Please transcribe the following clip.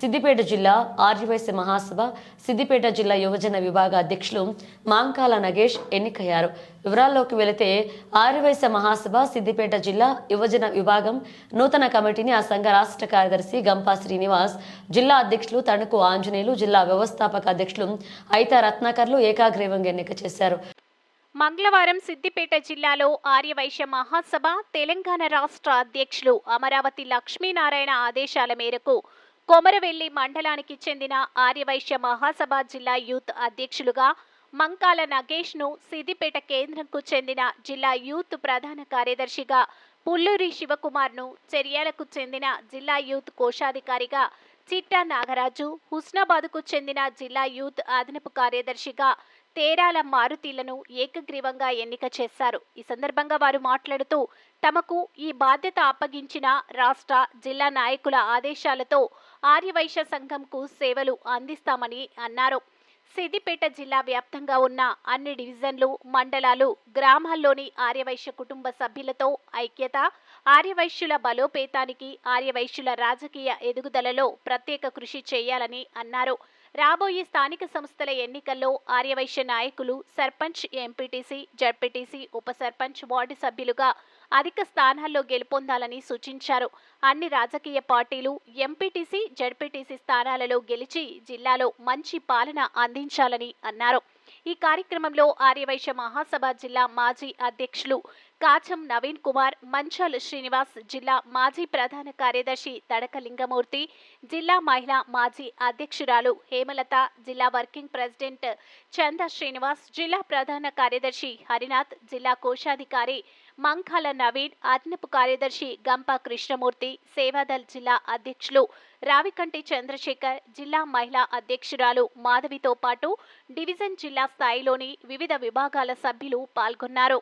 సిద్దిపేట జిల్లా ఆర్యవైశ్య మహాసభ సిద్దిపేట జిల్లా యువజన విభాగ అధ్యక్షులు మాంకాల నగేష్ ఎన్నికయ్యారు. వివరాల్లోకి వెళితే ఆర్యవైశ్య మహాసభ సిద్దిపేట జిల్లా యువజన విభాగం నూతన కమిటీని ఆ సంఘ రాష్ట్ర కార్యదర్శి గంపా శ్రీనివాస్ జిల్లా అధ్యక్షులు తణుకు ఆంజనేయులు జిల్లా వ్యవస్థాపక అధ్యక్షులు అయిత రత్నాకర్లు ఏకాగ్రీవంగా ఎన్నిక చేశారు. మంగళవారం సిద్దిపేట జిల్లాలో ఆర్యవైశ్య మహాసభ తెలంగాణ రాష్ట్ర అధ్యక్షులు అమరావతి లక్ష్మీనారాయణ ఆదేశాల మేరకు కొమరవెల్లి మండలానికి చెందిన ఆర్యవైశ్య మహాసభ జిల్లా యూత్ అధ్యక్షులుగా మంకాల నగేష్ను సిద్దిపేట కేంద్రంకు చెందిన జిల్లా యూత్ ప్రధాన కార్యదర్శిగా పుల్లూరి శివకుమార్ను చెర్యాలకు చెందిన జిల్లా యూత్ కోశాధికారిగా చిట్టా నాగరాజు హుస్నాబాద్కు చెందిన జిల్లా యూత్ అదనపు కార్యదర్శిగా తేరాల మారుతీలను ఏకగ్రీవంగా ఎన్నిక చేశారు. ఈ సందర్భంగా వారు మాట్లాడుతూ తమకు ఈ బాధ్యత అప్పగించిన రాష్ట్ర జిల్లా నాయకుల ఆదేశాలతో ఆర్యవైశ్య సంఘంకు సేవలు అందిస్తామని అన్నారు. సిద్దిపేట జిల్లా వ్యాప్తంగా ఉన్న అన్ని డివిజన్లు మండలాలు గ్రామాల్లోని ఆర్యవైశ్య కుటుంబ సభ్యులతో ఐక్యత ఆర్యవైశ్యుల బలోపేతానికి ఆర్యవైశ్యుల రాజకీయ ఎదుగుదలలో ప్రత్యేక కృషి చేయాలని అన్నారు. రాబోయే స్థానిక సంస్థల ఎన్నికల్లో ఆర్యవైశ్య నాయకులు సర్పంచ్ ఎంపీటీసీ జడ్పీటీసీ ఉప సర్పంచ్ వార్డు సభ్యులుగా అధిక స్థానాల్లో గెలుపొందాలని సూచించారు. అన్ని రాజకీయ పార్టీలు ఎంపీటీసీ జడ్పీటీసీ స్థానాలలో గెలిచి జిల్లాలో మంచి పాలన అందించాలని అన్నారు. ఈ కార్యక్రమంలో ఆర్యవైశ్య మహాసభ జిల్లా మాజీ అధ్యక్షులు కాచం నవీన్ కుమార్ మంచాల్ శ్రీనివాస్ జిల్లా మాజీ ప్రధాన కార్యదర్శి తడక లింగమూర్తి జిల్లా మహిళా మాజీ అధ్యక్షురాలు హేమలత జిల్లా వర్కింగ్ ప్రెసిడెంట్ చంద శ్రీనివాస్ జిల్లా ప్రధాన కార్యదర్శి హరినాథ్ జిల్లా కోశాధికారి మంకాల నవీన్ అదనపు కార్యదర్శి గంప కృష్ణమూర్తి సేవాదల్ జిల్లా అధ్యక్షులు రావికంటి చంద్రశేఖర్ జిల్లా మహిళా అధ్యక్షురాలు మాధవితో పాటు డివిజన్ జిల్లా స్థాయిలోని వివిధ విభాగాల సభ్యులు పాల్గొన్నారు.